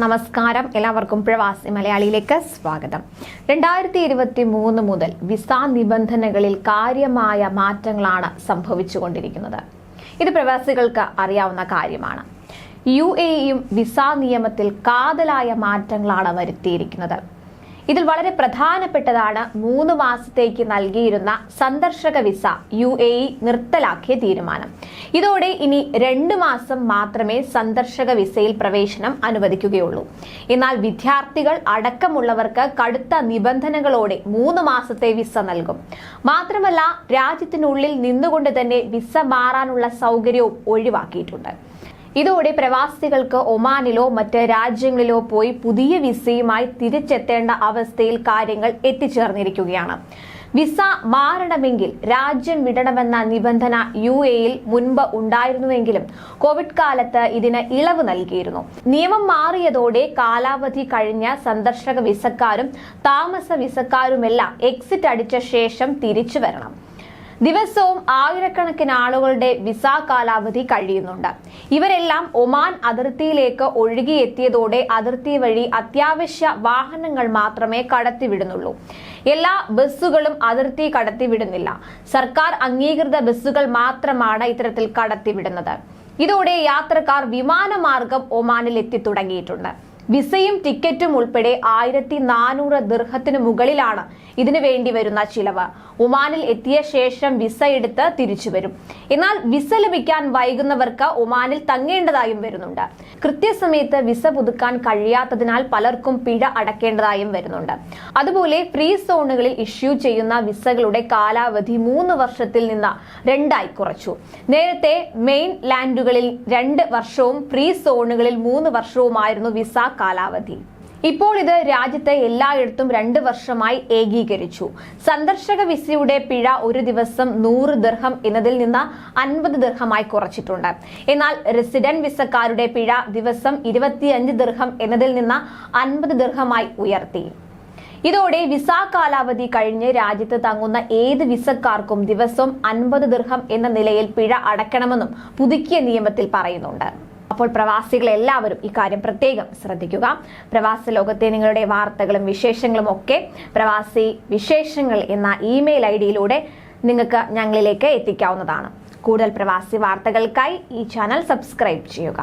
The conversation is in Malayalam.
നമസ്കാരം. എല്ലാവർക്കും പ്രവാസി മലയാളിയിലേക്ക് സ്വാഗതം. രണ്ടായിരത്തി ഇരുപത്തി മൂന്ന് മുതൽ വിസ നിബന്ധനകളിൽ കാര്യമായ മാറ്റങ്ങളാണ് സംഭവിച്ചുകൊണ്ടിരിക്കുന്നത്. ഇത് പ്രവാസികൾക്ക് അറിയാവുന്ന കാര്യമാണ്. യു എയും വിസ നിയമത്തിൽ കാതലായ മാറ്റങ്ങളാണ് വരുത്തിയിരിക്കുന്നത്. ഇതിൽ വളരെ പ്രധാനപ്പെട്ടതാണ് മൂന്ന് മാസത്തേക്ക് നൽകിയിരുന്ന സന്ദർശക വിസ യു എ ഇ നിർത്തലാക്കിയ തീരുമാനം. ഇതോടെ ഇനി രണ്ട് മാസം മാത്രമേ സന്ദർശക വിസയിൽ പ്രവേശനം അനുവദിക്കുകയുള്ളൂ. എന്നാൽ വിദ്യാർത്ഥികൾ അടക്കമുള്ളവർക്ക് കടുത്ത നിബന്ധനകളോടെ മൂന്ന് മാസത്തെ വിസ നൽകും. മാത്രമല്ല രാജ്യത്തിനുള്ളിൽ നിന്നുകൊണ്ട് തന്നെ വിസ മാറാനുള്ള സൗകര്യവും ഒഴിവാക്കിയിട്ടുണ്ട്. ഇതോടെ പ്രവാസികൾക്ക് ഒമാനിലോ മറ്റ് രാജ്യങ്ങളിലോ പോയി പുതിയ വിസയുമായി തിരിച്ചെത്തേണ്ട അവസ്ഥയിൽ കാര്യങ്ങൾ എത്തിച്ചേർന്നിരിക്കുകയാണ്. വിസ മാറണമെങ്കിൽ രാജ്യം വിടണമെന്ന നിബന്ധന യു എയിൽ മുൻപ് ഉണ്ടായിരുന്നുവെങ്കിലും കോവിഡ് കാലത്ത് ഇതിന് ഇളവ് നൽകിയിരുന്നു. നിയമം മാറിയതോടെ കാലാവധി കഴിഞ്ഞ സന്ദർശക വിസക്കാരും താമസ വിസക്കാരുമെല്ലാം എക്സിറ്റ് അടിച്ച ശേഷം തിരിച്ചു വരണം. ദിവസവും ആയിരക്കണക്കിന് ആളുകളുടെ വിസ കാലാവധി കഴിയുന്നുണ്ട്. ഇവരെല്ലാം ഒമാൻ അതിർത്തിയിലേക്ക് ഒഴുകിയെത്തിയതോടെ അതിർത്തി വഴി അത്യാവശ്യ വാഹനങ്ങൾ മാത്രമേ കടത്തിവിടുന്നുള്ളൂ. എല്ലാ ബസ്സുകളും അതിർത്തി കടത്തിവിടുന്നില്ല. സർക്കാർ അംഗീകൃത ബസ്സുകൾ മാത്രമാണ് ഇത്തരത്തിൽ കടത്തിവിടുന്നത്. ഇതോടെ യാത്രക്കാർ വിമാനമാർഗം ഒമാനിൽ എത്തി തുടങ്ങിയിട്ടുണ്ട്. വിസയും ടിക്കറ്റും ഉൾപ്പെടെ ആയിരത്തി നാനൂറ് ദീർഘത്തിന് മുകളിലാണ് ഇതിനു വേണ്ടി വരുന്ന ചിലവ്. ഒമാനിൽ എത്തിയ ശേഷം വിസ എടുത്ത് തിരിച്ചു വരും. എന്നാൽ വിസ ലഭിക്കാൻ വൈകുന്നവർക്ക് ഒമാനിൽ തങ്ങേണ്ടതായും വരുന്നുണ്ട്. കൃത്യസമയത്ത് വിസ പുതുക്കാൻ കഴിയാത്തതിനാൽ പലർക്കും പിഴ അടക്കേണ്ടതായും വരുന്നുണ്ട്. അതുപോലെ ഫ്രീ സോണുകളിൽ ഇഷ്യൂ ചെയ്യുന്ന വിസകളുടെ കാലാവധി മൂന്ന് വർഷത്തിൽ നിന്ന് രണ്ടായി കുറച്ചു. നേരത്തെ മെയിൻ ലാൻഡുകളിൽ രണ്ട് വർഷവും ഫ്രീ സോണുകളിൽ മൂന്ന് വർഷവുമായിരുന്നു വിസ കാലാവധി. ഇപ്പോൾ ഇത് രാജ്യത്തെ എല്ലായിടത്തും രണ്ട് വർഷമായി ഏകീകരിച്ചു. സന്ദർശക വിസയുടെ പിഴ ഒരു ദിവസം നൂറ് ദർഹം എന്നതിൽ നിന്ന് അൻപത് ദർഹമായി കുറച്ചിട്ടുണ്ട്. എന്നാൽ റെസിഡന്റ് വിസക്കാരുടെ പിഴ ദിവസം ഇരുപത്തിയഞ്ച് ദർഹം എന്നതിൽ നിന്ന് അൻപത് ദർഹമായി ഉയർത്തി. ഇതോടെ വിസ കാലാവധി കഴിഞ്ഞ് രാജ്യത്ത് തങ്ങുന്ന ഏത് വിസക്കാർക്കും ദിവസം അൻപത് ദർഹം എന്ന നിലയിൽ പിഴ അടയ്ക്കണമെന്നും പുതുക്കിയ നിയമത്തിൽ പറയുന്നുണ്ട്. അപ്പോൾ പ്രവാസികൾ എല്ലാവരും ഇക്കാര്യം പ്രത്യേകം ശ്രദ്ധിക്കുക. പ്രവാസി ലോകത്തെ നിങ്ങളുടെ വാർത്തകളും വിശേഷങ്ങളും ഒക്കെ പ്രവാസി വിശേഷങ്ങൾ എന്ന ഇമെയിൽ ഐ ഡിയിലൂടെ നിങ്ങൾക്ക് ഞങ്ങളിലേക്ക് എത്തിക്കാവുന്നതാണ്. കൂടുതൽ പ്രവാസി വാർത്തകൾക്കായി ഈ ചാനൽ സബ്സ്ക്രൈബ് ചെയ്യുക.